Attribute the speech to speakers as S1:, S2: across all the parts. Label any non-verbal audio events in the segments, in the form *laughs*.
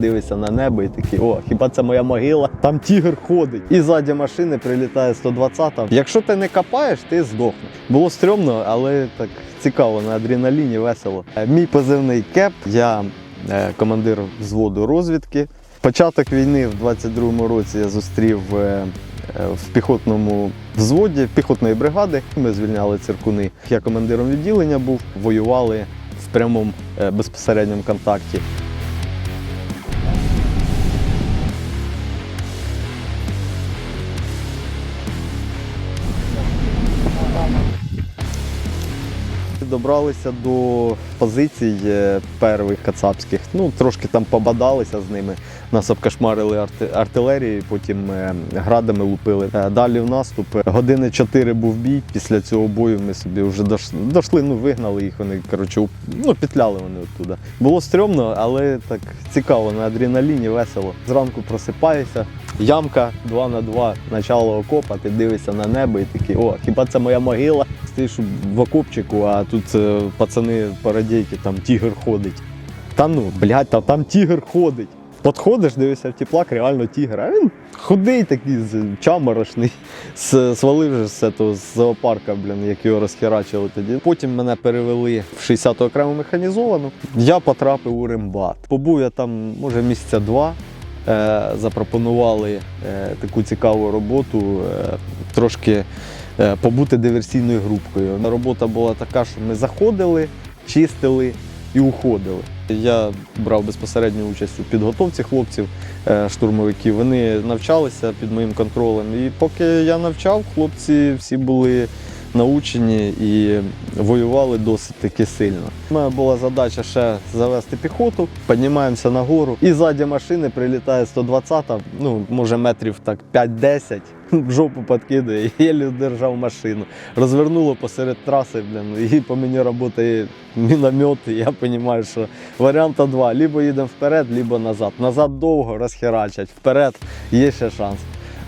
S1: Дивишся на небо і такий, о, хіба це моя могила? Там тігр ходить. І ззаді машини прилітає 120-та. Якщо ти не копаєш, ти здохнеш. Було стрьомно, але так цікаво, на адреналіні весело. Е, Мій позивний кеп, я е, командир взводу розвідки. Початок війни в 22-му році я зустрів е, в піхотному взводі піхотної бригади. Ми звільняли циркуни. Я командиром відділення був, воювали в прямому безпосередньому контакті. Добралися до позицій е, первих кацапських. Ну, трошки там побадалися з ними. Нас обкашмарили арти- артилерією, потім е, градами лупили. Е, Далі в наступ. Години чотири був бій. Після цього бою ми собі вже дош- дошли, ну вигнали їх. Вони коротше, ну, петляли вони оттуда. Було стрьомно, але так цікаво, на адреналіні весело. Зранку просипаєшся. Ямка 2 на 2, начало окопа, ти дивишся на небо і такий, о, хіба це моя могила? Стоїш в окопчику, а тут е, пацани парадійки, там тігр ходить. Та ну, блядь, та там тігр ходить. Подходиш, дивишся в теплак, реально тігр. А він худий такий, чаморошний. *laughs* Свалив з зоопарка, блін, як його розхерачили тоді. Потім мене перевели в 60-ту окрему механізовану. Я потрапив у Римбат. Побув я там, може, місяця два. Е, запропонували е, таку цікаву роботу, трошки побути диверсійною групкою. Робота була така, що ми заходили, чистили і уходили. Я брав безпосередню участь у підготовці хлопців, е, штурмовиків. Вони навчалися під моїм контролем. І поки я навчав, хлопці всі були научені і воювали досить таки сильно. У мене була задача ще завести піхоту, піднімаємося нагору, і ззаді машини прилітає 120-та, ну може метрів так 5-10, *laughs* в жопу підкидає, єлі держав машину. Розвернуло посеред траси, блін, і по мені працює міномет, і я розумію, що варіанта два: либо їдемо вперед, либо назад. Назад довго розхерачать, вперед є ще шанс.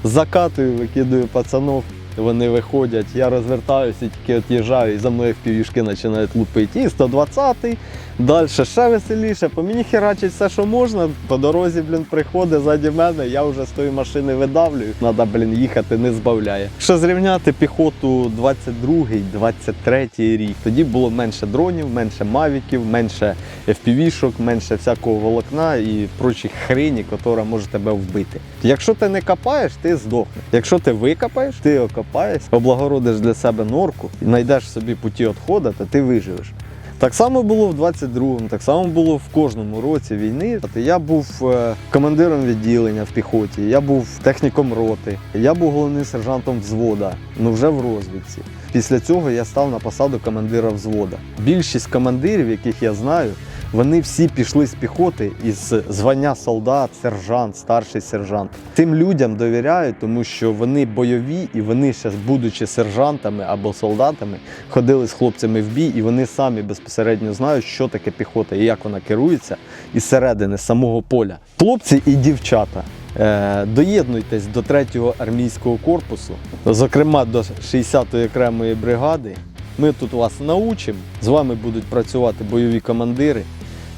S1: Закатую, викидаю пацанов. Вони виходять, я розвертаюся, тільки від'їжджаю, і за мною в півішки починають лупити. І 120-й, далі ще веселіше, по мені херачить все, що можна. По дорозі, блін, приходить ззаді мене, я вже з тої машини видавлюю. Треба, блін, їхати, не збавляє. Якщо зрівняти піхоту 22-й, 23-й рік, тоді було менше дронів, менше мавіків, менше FPV-шок, менше всякого волокна і прочих хрені, яка може тебе вбити. Якщо ти не копаєш, ти здохнеш. Якщо ти викопаєш, ти окопаєш, облагородиш для себе норку, знайдеш собі путі відходу, то ти виживеш. Так само було в 22-му, так само було в кожному році війни. Я був е, командиром відділення в піхоті, я був техніком роти, я був головним сержантом взвода, ну вже в розвідці. Після цього я став на посаду командира взвода. Більшість командирів, яких я знаю, вони всі пішли з піхоти із звання солдат, сержант, старший сержант. Тим людям довіряю, тому що вони бойові і вони ще, будучи сержантами або солдатами, ходили з хлопцями в бій, і вони самі безпосередньо знають, що таке піхота і як вона керується із середини самого поля. Хлопці і дівчата. е, Доєднуйтесь до 3-го армійського корпусу, зокрема до 60-ї окремої бригади. Ми тут вас научимо, з вами будуть працювати бойові командири,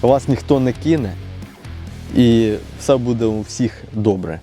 S1: вас ніхто не кине, і все буде у всіх добре.